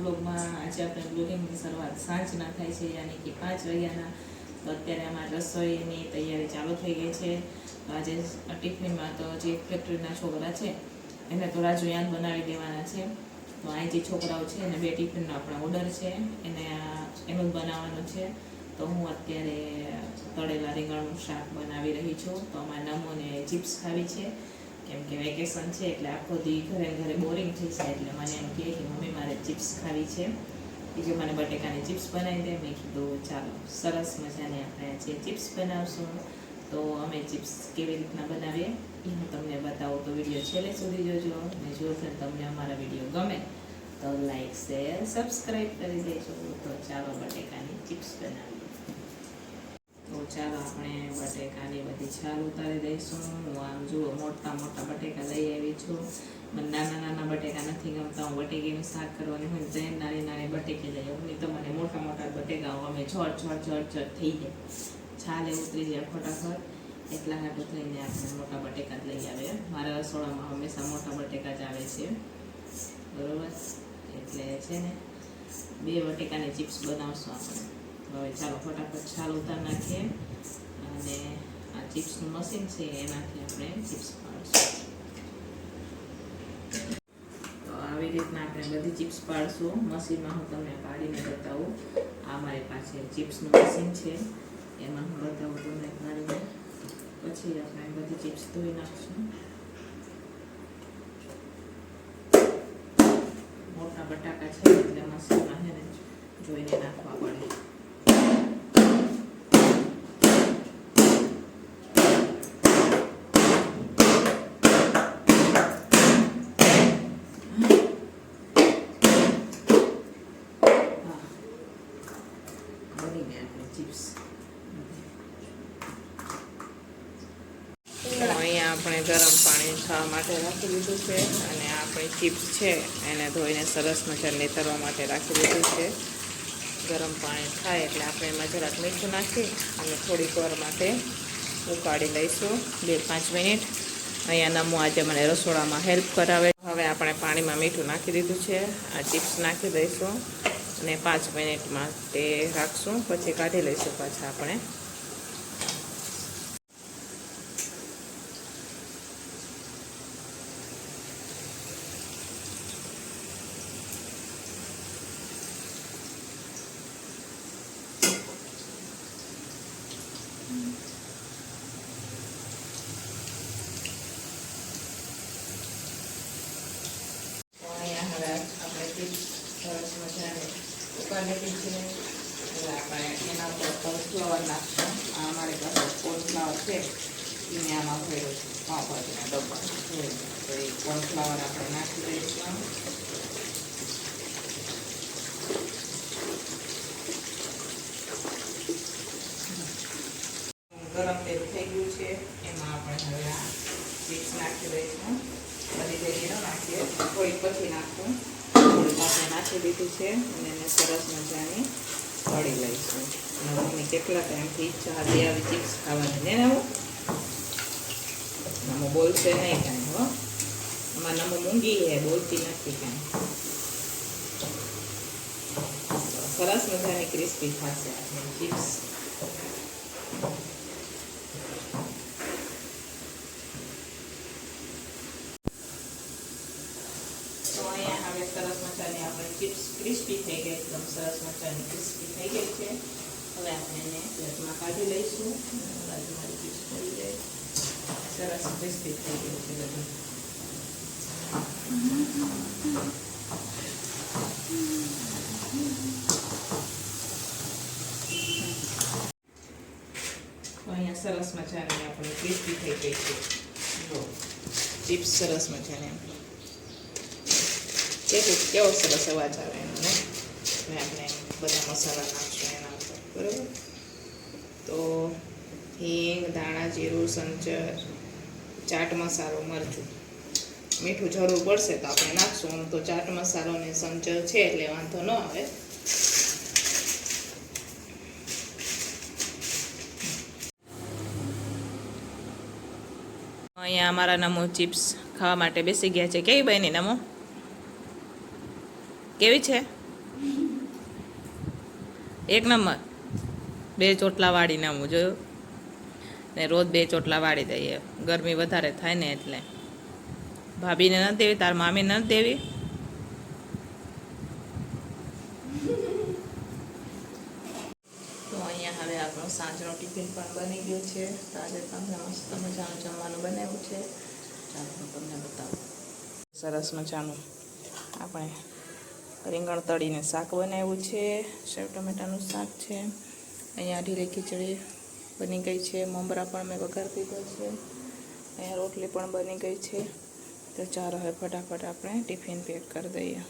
બ્લોગમાં. આજે આપણે બ્લોગિંગની શરૂઆત સાંજના થાય છે, યાની કે પાંચ વાગ્યાના. તો અત્યારે અમારી રસોઈની તૈયારી ચાલુ થઈ ગઈ છે. તો આજે ટિફિનમાં તો જે ફેક્ટરીના છોકરા છે, એને તો રાજુયાન બનાવી દેવાના છે. તો અહીં જે છોકરાઓ છે, એને બે ટિફિનનો આપણા ઓર્ડર છે, એને એનું બનાવવાનું છે. તો હું અત્યારે તળેલા રીંગણનું શાક બનાવી રહી છું. તો અમારા નમોને ચિપ્સ ખાવી છે. કેમ કે વેકેશન છે એટલે આખો દી ઘરે ઘરે બોરિંગ થઈ જાય એટલે મને એમ કહે કે મમ્મી, મારે ચિપ્સ ખાવી છે. બીજું મને બટેકાની ચિપ્સ બનાવી દે, મેં કીધું, ચાલો, સરસ મજાની આપણે આજે ચિપ્સ બનાવશું. તો અમે ચિપ્સ કેવી રીતના બનાવીએ એ હું તમને બતાવું. તો વીડિયો છેલ્લે સુધી જોજો અને જો તમને અમારા વીડિયો ગમે, તો લાઈક શેર સબસ્ક્રાઈબ કરી દેજો. તો ચાલો, બટેકાની ચિપ્સ બનાવીએ. તો ચાલો આપણે બટેકાની બધી છાલ ઉતારી દઈશું. હું આમ જુઓ, મોટા મોટા બટેકા લઈ આવી છું. મને નાના નાના બટેકા નથી ગમતા. હું બટેકીનું શાક કરવાની હોય તો નાની નાની બટેકી લઈ આવું. નહીં તો મને મોટા મોટા બટેકાઓ અમે ઝડ ઝડ ઝડ ઝડ થઈ જાય. છાલે ઉતરી જાય ફટાફટ. એટલા હાટું થઈને આપણે મોટા બટેકા જ લઈ આવે મારા રસોડામાં હંમેશા મોટા બટેકા જ આવે છે. બરોબર? એટલે છે ને, બે બટેકાની ચિપ્સ બનાવશું આપણે. હવે ચાલો ફટાફટ છાલ ઉતાર નાખીએ. અને આ ચિપ્સનું મશીન છે, એનાથી આપણે ચિપ્સ પાડીશું. તો આવી રીતના આપણે બધી ચિપ્સ પાડશું. મશીનમાં હું તમને પાડીને બતાવું. આ મારી પાસે ચિપ્સનું મશીન છે. એમાં હું બતાવું તમને પાડીને. પછી આપણે બધી ચિપ્સ ધોઈ નાખશું. મોટા બટાકા છે, એટલે મશીનમાં જોઈને નાખવા પડે હા બની ગયા આપણે ચિપ્સ અહીંયા આપણે ગરમ પાણી ખાવા માટે રાખી દીધું છે અને આપણી ચિપ્સ છે, એને ધોઈને સરસ મજા લેતરવા માટે રાખી દીધું છે. ગરમ પાણી થાય એટલે આપણે એમાં જરાક મીઠું નાખી અને થોડીક વાર માટે ઉકાળી લઈશું, બે પાંચ મિનિટ. અહીંયા નમો આજે મને રસોડામાં હેલ્પ કરાવે. હવે આપણે પાણીમાં મીઠું નાખી દીધું છે, આ ચિપ્સ નાખી દઈશું. અને પાંચ મિનિટ માટે રાખશું પછી કાઢી લઈશું પાછા આપણે. લીધી છે આપણે એના ઉપર કોર્નફ્લાવર નાખશું. આ અમારી પાસે કોર્નફ્લાવર છે. એ મેં આમાં ભર્યો છે, પાઉંભાજીના ડબ્બા. તો એ કોર્નફ્લાવર આપણે નાખી દઈશું. ગરમ તેલ થઈ ગયું છે, એમાં આપણે હવે આ મિક્સ નાખી દઈશું. બધી જગ્યાએ નાખીએ, થોડીક પછી નાખશું. આપણે નાખી દીધું છે. અને એને સરસ મજાની તળી લઈશું. મમ્મી કેટલા ટાઈમથી ચા દે આવી ચિપ્સ ખાવાની. ને આવું નમો બોલશે નહીં કાંઈ, હો. આમાં નમો મૂંગી હે બોલતી નથી કાંઈ. સરસ મજાની ક્રિસ્પી થશે આપણી ચિપ્સ તો અહીંયા હવે સરસ મજાની આપણે ચિપ્સ ક્રિસ્પી થઈ ગઈ એકદમ સરસ મજાની ક્રિસ્પી થઈ ગઈ છે હવે આપણે એને પ્લેટમાં કાઢી લઈશું અને બાજુ મારી ચિપ્સ પડી જાય સરસ ક્રિસ્પી થઈ ગઈ છે બધું તો અહીંયા સરસ મજાની આપણી ક્રિસ્પી થઈ ગઈ છે જો ચિપ્સ સરસ મજાની આપણી કેવું કેવો સરસ અવાજ આવે એમને ને હવે આપણે બધા મસાલા નાખશું એના ઉપર બરાબર તો હિંગ ધાણા જીરું સંચર ચાટ મસાલો મરચું મીઠું જરૂર પડશે તો આપણે નાખશું તો ચાટ મસાલો ને સંચર છે એટલે વાંધો ન આવે અહીંયા અમારા નમો ચિપ્સ ખાવા માટે બેસી ગયા છે કેવી બની નમો કેવી છે? એક નંબર. બે ચોટલા વાળીને આવું જોયું. ને રોજ બે ચોટલા વાળી દઈએ. ગરમી વધારે થાય ને એટલે. ભાભીને નથી દેવી, તાર મામીને નથી દેવી? આપણો સાંજનો ટિફિન પણ બની ગયો છે. આજે તમને મસ્ત મજાનું જમવાનું બનાવ્યું છે. ચાલો હું તમને બતાવું. સરસ મજાનું. આપણે રીંગણ તળીને શાક બનાવ્યું છે. સેવ ટમેટાનું શાક છે. અહીંયા ઢીલી ખીચડી બની ગઈ છે. મમરા પણ મેં વઘાર દીધો છે. અહીંયા રોટલી પણ બની ગઈ છે. તો ચાલો હવે ફટાફટ આપણે ટિફિન પેક કરી દઈએ.